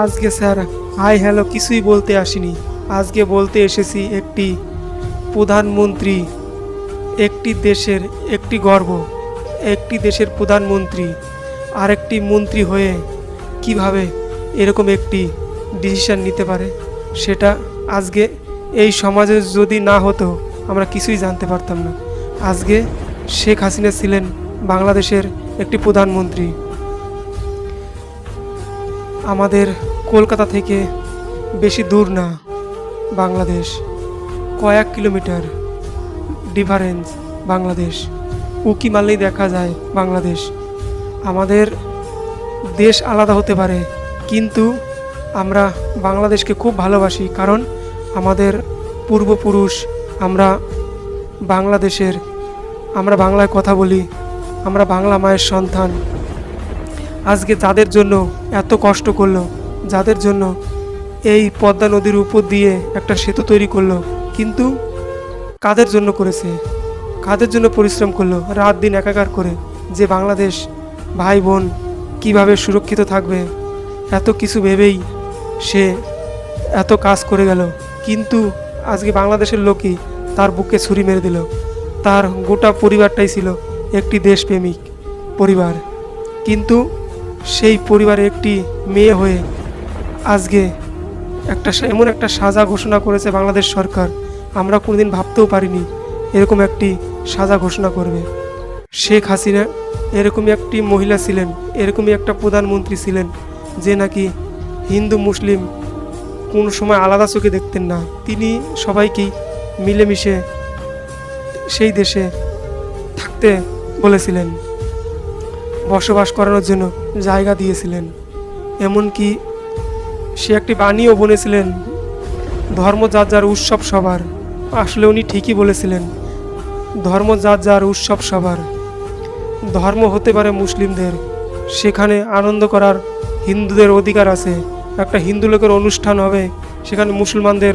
আজকে sir, hi hello, কিছুই বলতে আসিনি। আজকে বলতে এসেছি একটি প্রধানমন্ত্রী, একটি দেশের একটি গর্ব, একটি দেশের প্রধানমন্ত্রী, আরেকটি মন্ত্রী হয়ে কীভাবে এরকম একটি ডিসিশন নিতে পারে, সেটা আজকে এই সমাজে যদি না হতো, আমরা কিছুই জানতে পারতাম না। আজকে শেখ হাসিনা ছিলেন বাংলাদেশের একটি প্রধানমন্ত্রী। আমাদের কলকাতা থেকে বেশি দূর না, বাংলাদেশ। কয়েক কিলোমিটার ডিফারেন্স বাংলাদেশ। উকি মারলেই দেখা যায় বাংলাদেশ। আমাদের দেশ আলাদা হতে পারে, কিন্তু আমরা বাংলাদেশকে খুব ভালোবাসি, কারণ আমাদের পূর্বপুরুষ, আমরা বাংলাদেশের, আমরা বাংলায় কথা বলি, আমরা বাংলা মায়ের সন্তান। আজকে যাদের জন্য এত কষ্ট করল, যাদের জন্য এই পদ্মা নদীর উপর দিয়ে একটা সেতু তৈরি করল, কিন্তু কাদের জন্য করেছে? কাদের জন্য পরিশ্রম করল? রাত দিন একাকার করে যে বাংলাদেশ ভাই বোন কীভাবে সুরক্ষিত থাকবে, এত কিছু ভেবেই সে এত কাজ করে গেল। কিন্তু আজকে বাংলাদেশের লোকই তার বুকে ছুরি মেরে দিল। তার গোটা পরিবারটাই ছিল একটি দেশপ্রেমিক পরিবার। কিন্তু সেই পরিবারে একটি মেয়ে হয়ে আজকে একটা এমন একটা সাজা ঘোষণা করেছে বাংলাদেশ সরকার। আমরা কোনোদিন ভাবতেও পারিনি এরকম একটি সাজা ঘোষণা করবে। শেখ হাসিনা এরকমই একটি মহিলা ছিলেন, এরকমই একটা প্রধানমন্ত্রী ছিলেন যে নাকি হিন্দু, মুসলিম কোনো সময় আলাদা চোখে দেখতেন না। তিনি সবাইকেই মিলেমিশে সেই দেশে থাকতে বলেছিলেন। বসবাস করানোর জন্য জায়গা দিয়েছিলেন। এমনকি সে একটি বাণীও বলেছিলেন ধর্ম যার যার উৎসব সবার। আসলে উনি ঠিকই বলেছিলেন ধর্ম যার যার উৎসব সবার। ধর্ম হতে পারে মুসলিমদের, সেখানে আনন্দ করার হিন্দুদের অধিকার আছে। একটা হিন্দু লোকের অনুষ্ঠান হবে, সেখানে মুসলমানদের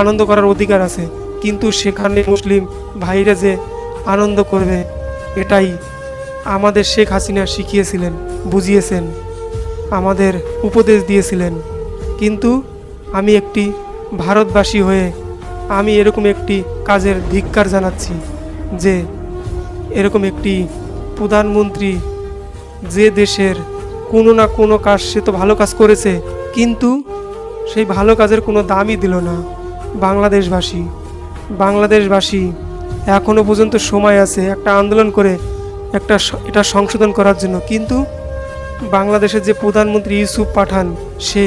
আনন্দ করার অধিকার আছে। কিন্তু সেখানে মুসলিম ভাইরা যে আনন্দ করবে, এটাই আমাদের শেখ হাসিনা শিখিয়েছিলেন, বুঝিয়েছেন, আমাদের উপদেশ দিয়েছিলেন। কিন্তু আমি একটি ভারতবাসী হয়ে আমি এরকম একটি কাজের ধিক্কার জানাচ্ছি যে এরকম একটি প্রধানমন্ত্রী যে দেশের কোনো না কোনো কাজ সে তো ভালো কাজ করেছে, কিন্তু সেই ভালো কাজের কোনো দামই দিল না বাংলাদেশবাসী। বাংলাদেশবাসী এখনও পর্যন্ত সময় আছে একটা আন্দোলন করে একটা এটা সংশোধন করার জন্য। কিন্তু বাংলাদেশের যে প্রধানমন্ত্রী ইউসুফ পাঠান, সে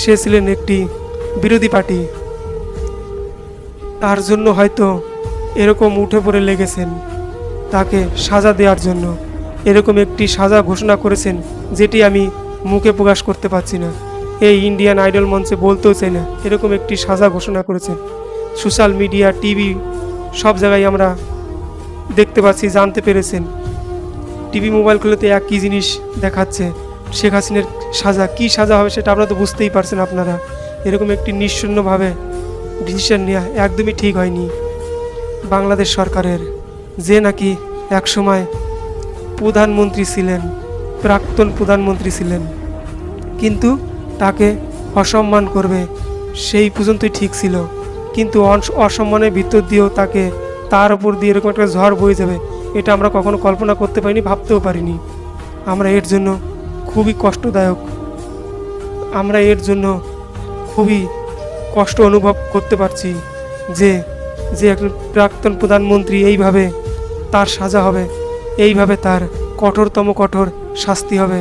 সে ছিলেন একটি বিরোধী পার্টি। তার জন্য হয়তো এরকম উঠে পড়ে লেগেছেন, তাকে সাজা দেওয়ার জন্য। এরকম একটি সাজা ঘোষণা করেছেন, যেটি আমি মুখে প্রকাশ করতে পারছি না। এই ইন্ডিয়ান আইডল মঞ্চে বলতেও চাই না, এরকম একটি সাজা ঘোষণা করেছেন। সোশ্যাল মিডিয়া, টিভি, সব জায়গায় আমরা দেখতে পাচ্ছি, জানতে পেরেছেন। টিভি মোবাইল খুলেতে একই জিনিস দেখাচ্ছে, শেখ হাসিনের সাজা। কি সাজা হবে সেটা আপনারা তো বুঝতেই পারছেন আপনারা। এরকম একটি নিঃশূন্যভাবে ডিসিশন নেওয়া একদমই ঠিক হয়নি বাংলাদেশ সরকারের। যে নাকি একসময় প্রধানমন্ত্রী ছিলেন, প্রাক্তন প্রধানমন্ত্রী ছিলেন, কিন্তু তাকে অসম্মান করবে সেই পর্যন্তই ঠিক ছিল। কিন্তু অসম্মানের ভিতর দিয়েও তাকে তার উপর দিয়ে এরকম একটা ঝড় বয়ে যাবে, এটা আমরা কখনো কল্পনা করতে পারিনি, ভাবতেও পারিনি। আমরা এর জন্য খুবই কষ্টদায়ক। আমরা এর জন্য খুবই কষ্ট অনুভব করতে পারছি যে যে একজন প্রাক্তন প্রধানমন্ত্রী এইভাবে তার সাজা হবে, এইভাবে তার কঠোরতম কঠোর শাস্তি হবে,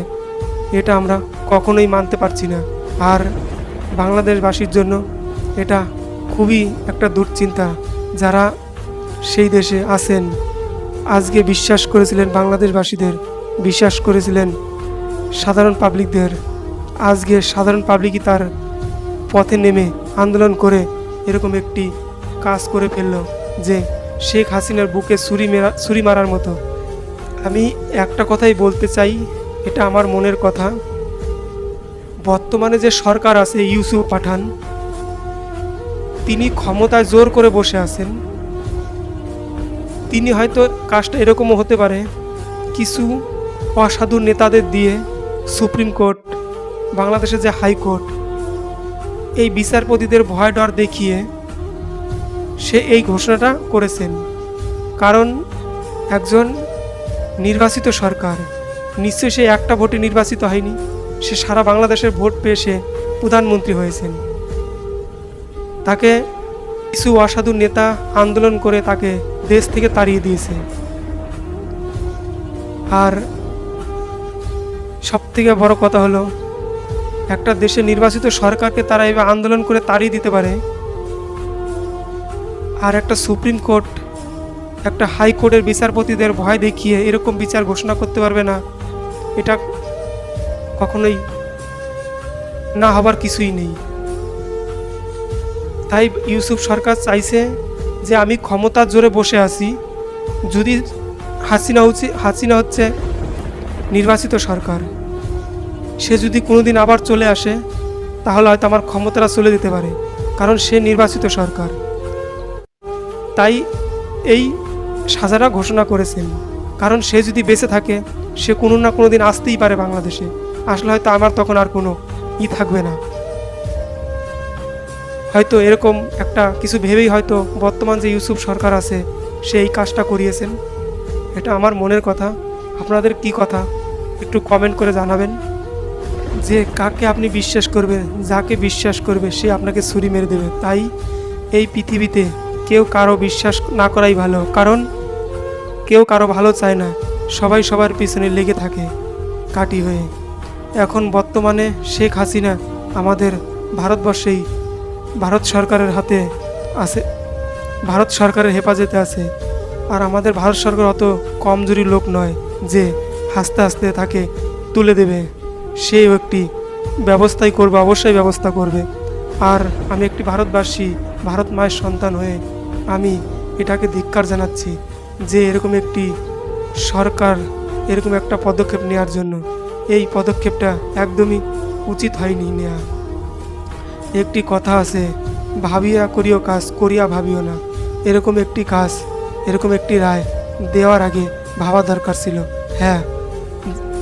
এটা আমরা কখনোই মানতে পারছি না। আর বাংলাদেশবাসীর জন্য এটা খুবই একটা দুশ্চিন্তা। যারা সেই দেশে আছেন। আজকে বিশ্বাস করেছিলেন বাংলাদেশবাসীদের, বিশ্বাস করেছিলেন সাধারণ পাবলিকদের। আজকে সাধারণ পাবলিকই তার পথে নেমে আন্দোলন করে এরকম একটি কাজ করে ফেলল যে শেখ হাসিনার বুকে ছুরি মেরা, ছুরি মারার মতো। আমি একটা কথাই বলতে চাই, এটা আমার মনের কথা। বর্তমানে যে সরকার আছে, ইউসুফ পাঠান, তিনি ক্ষমতায় জোর করে বসে আছেন। তিনি হয়তো কাজটা এরকমও হতে পারে। কিছু অসাধু নেতাদের দিয়ে সুপ্রিম কোর্ট, বাংলাদেশের যে হাইকোর্ট এই বিচারপতিদের ভয় ডর দেখিয়ে সে এই ঘোষণাটা করেছেন। কারণ একজন নির্বাচিত সরকার, নিশ্চয়ই সে একটা ভোটে নির্বাচিত হয়নি, সে সারা বাংলাদেশের ভোট পেয়ে সে প্রধানমন্ত্রী হয়েছেন। তাকে কিছু অসাধু নেতা আন্দোলন করে তাকে দেশ থেকে তাড়িয়ে দিয়েছে। আর সব থেকে বড় কথা হলো, একটা দেশে নির্বাচিত সরকারকে তারা এভাবে আন্দোলন করে তাড়িয়ে দিতে পারে। আর একটা সুপ্রিম কোর্ট, একটা হাইকোর্টের বিচারপতিদের ভয় দেখিয়ে এরকম বিচার ঘোষণা করতে পারবে না। এটা কখনোই না হবার কিছুই নেই। তাই ইউসুফ সরকার চাইছে যে আমি ক্ষমতার জোরে বসে আছি, যদি হাসিনা হচ্ছে হাসিনা হচ্ছে নির্বাচিত সরকার। সে যদি কোনোদিন আবার চলে আসে, তাহলে হয়তো আমার ক্ষমতাটা চলে যেতে পারে, কারণ সে নির্বাচিত সরকার। তাই এই সাজারা ঘোষণা করেছেন, কারণ সে যদি বেঁচে থাকে, সে কোনো না কোনো দিন আসতেই পারে বাংলাদেশে। আসলে হয়তো আমার তখন আর কোনো ই থাকবে না। হয়তো এরকম একটা কিছু ভেবেই হয়তো বর্তমান যে ইউসুফ সরকার আছে, সে এই কাজটা করিয়েছেন। এটা আমার মনের কথা। আপনাদের কি কথা? একটু কমেন্ট করে জানাবেন। যে কাকে আপনি বিশ্বাস করবেন, যাকে বিশ্বাস করবে, সে আপনাকে ছুরি মেরে দেবে। তাই এই পৃথিবীতে কেউ কারও বিশ্বাস না করাই ভালো। কারণ কেউ কারও ভালো চায় না। সবাই সবার পিছনে লেগে থাকে কাটি হয়ে। এখন বর্তমানে শেখ হাসিনা আমাদের ভারতবর্ষেই ভারত সরকারের হাতে আছে। ভারত সরকারের হেফাজতে আছে। আর আমাদের ভারত সরকার অত কমজোরি লোক নয় যে হাসতে হাসতে তাকে তুলে দেবে। সেও একটি ব্যবস্থাই করবে, অবশ্যই ব্যবস্থা করবে। আর আমি একটি ভারতবাসী, ভারত মায়ের সন্তান হয়ে আমি এটাকে ধিক্কার জানাচ্ছি যে এরকম একটি সরকার, এরকম একটা পদক্ষেপ নেওয়ার জন্য এই পদক্ষেপটা একদমই উচিত হয়নি নেওয়া একটি কথা আছে, ভাবিয়া করিও কাজ, করিয়া ভাবিও না। এরকম একটি কাজ, এরকম একটি রায় দেওয়ার আগে ভাবা দরকার ছিল। হ্যাঁ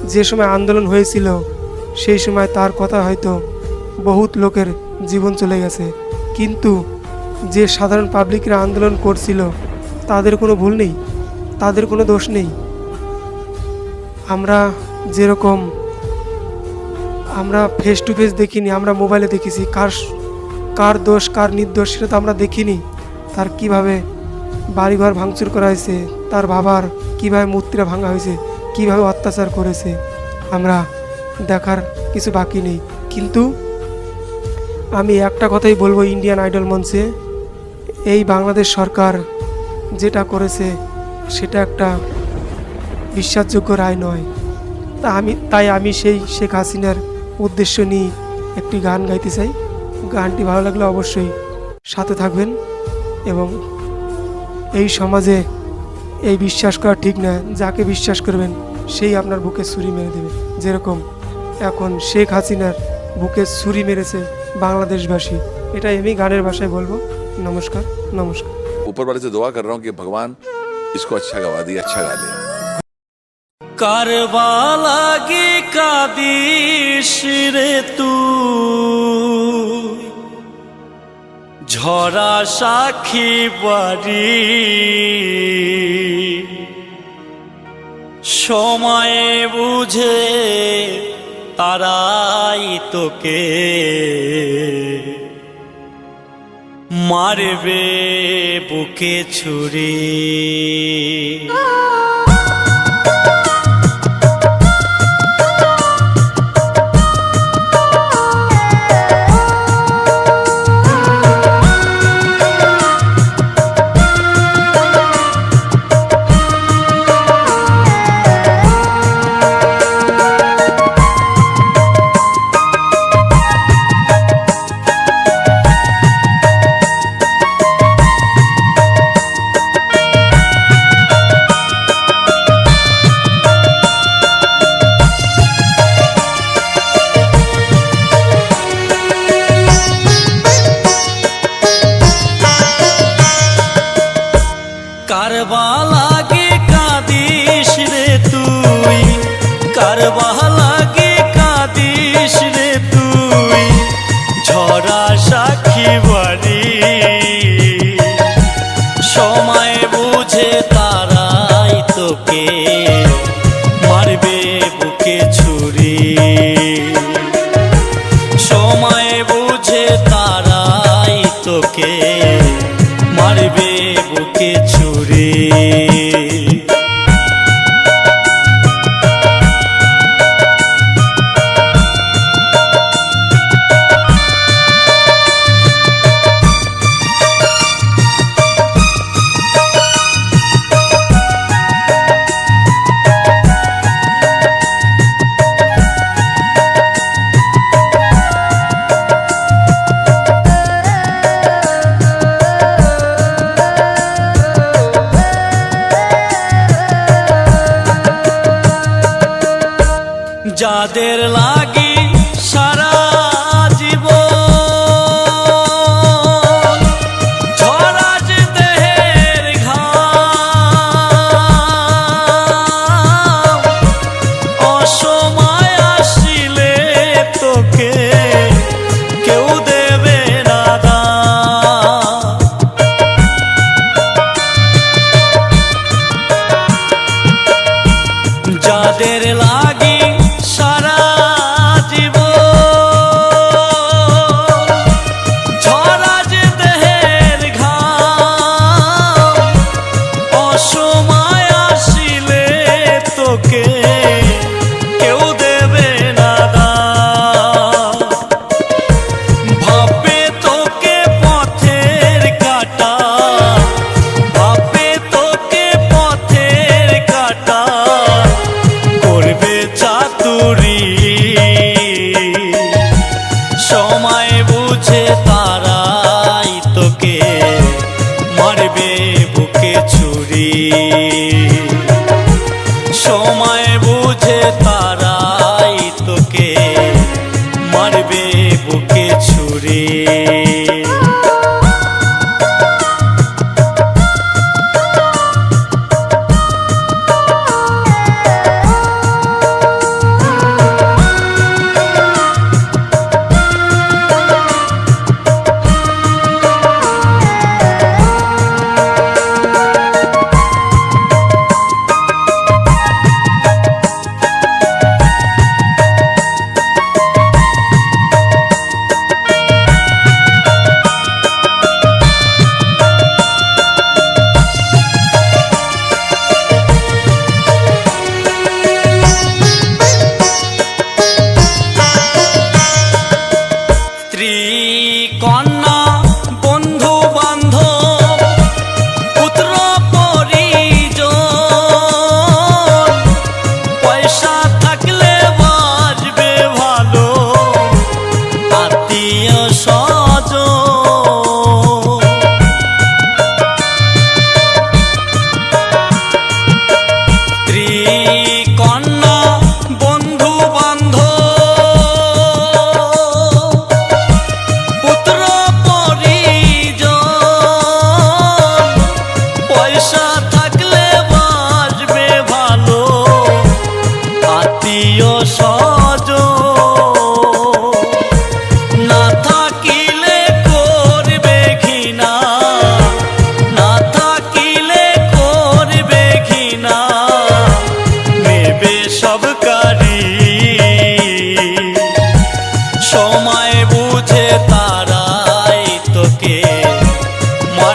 যে সময় আন্দোলন হয়েছিল, সেই সময় তার কথা হয়তো বহুত লোকের জীবন চলে গেছে। কিন্তু যে সাধারণ পাবলিকরা আন্দোলন করছিল, তাদের কোনো ভুল নেই, তাদের কোনো দোষ নেই। আমরা যেরকম আমরা ফেস টু ফেস দেখিনি, আমরা মোবাইলে দেখেছি। কার কার দোষ, কার নির্দোষ সেটা তো আমরা দেখিনি। তার কীভাবে বাড়িঘর ভাঙচুর করা হয়েছে, তার বাবার কীভাবে মূর্তিটা ভাঙা হয়েছে, কীভাবে অত্যাচার করেছে, আমরা দেখার কিছু বাকি নেই। কিন্তু আমি একটা কথাই বলব ইন্ডিয়ান আইডল মঞ্চে, এই বাংলাদেশ সরকার যেটা করেছে, সেটা একটা বিশ্বাসযোগ্য রায় নয়। তা আমি তাই আমি সেই শেখ হাসিনার উদ্দেশ্য নিয়ে একটি গান গাইতে চাই গানটি ভালো লাগলে অবশ্যই সাথে থাকবেন এবং এই সমাজে এই বিশ্বাস করা ঠিক না যাকে বিশ্বাস করবেন সেই আপনার বুকে ছুরি মেরে দেবে যেরকম এখন শেখ হাসিনার বুকে ছুরি মেরেছে বাংলাদেশবাসী এটা আমি গানের ভাষায় বলবো নমস্কার নমস্কার ऊपर वाले से दुआ कर रहा हूँ कि भगवान इसको अच्छा गवा दिए अच्छा गा ले কারবা লাগি কাদিস রে তু। ঝরা সাক্ষী বাড়ি। সময়ে বুঝে তারাই তোকে। মারবে বুকে ছুরি। আমাকে মারবে বুকে ছুরি। যাদের লা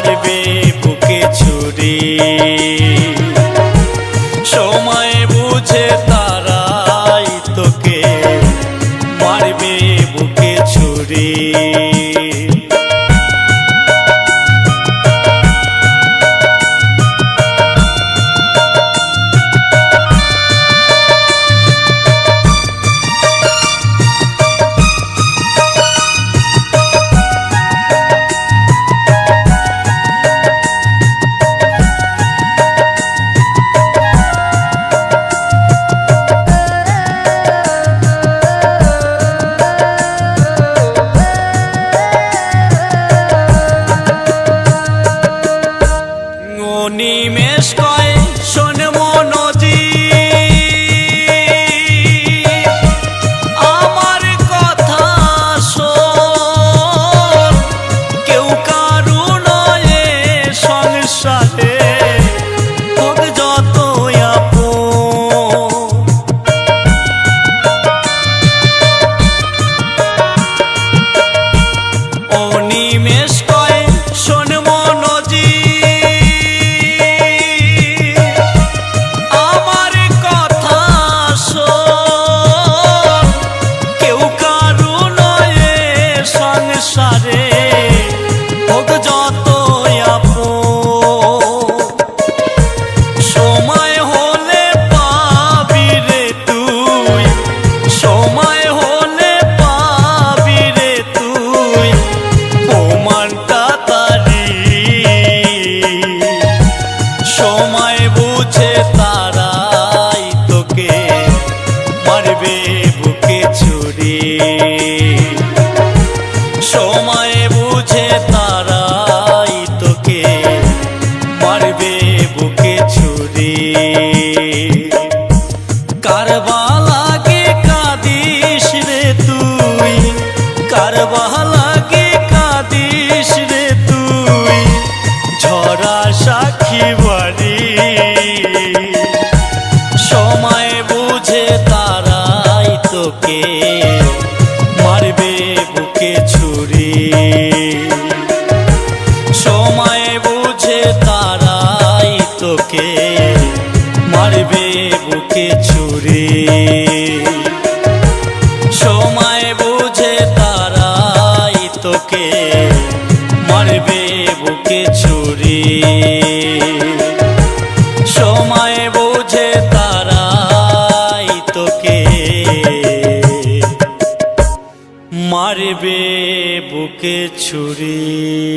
মারবে বুকে ছুরি। লাগে কাদিস রে তুই, ঝরা সাক্ষী বাড়ি। সময় বুঝে তারাই তোকে মারবে বুকে ছুরি। সময় বুঝে তারাই তোকে মারবে বুকে ছুরি। মারবে বুকে ছুরি। সময় বোঝে তারাই তোকে। মারবে বুকে ছুরি।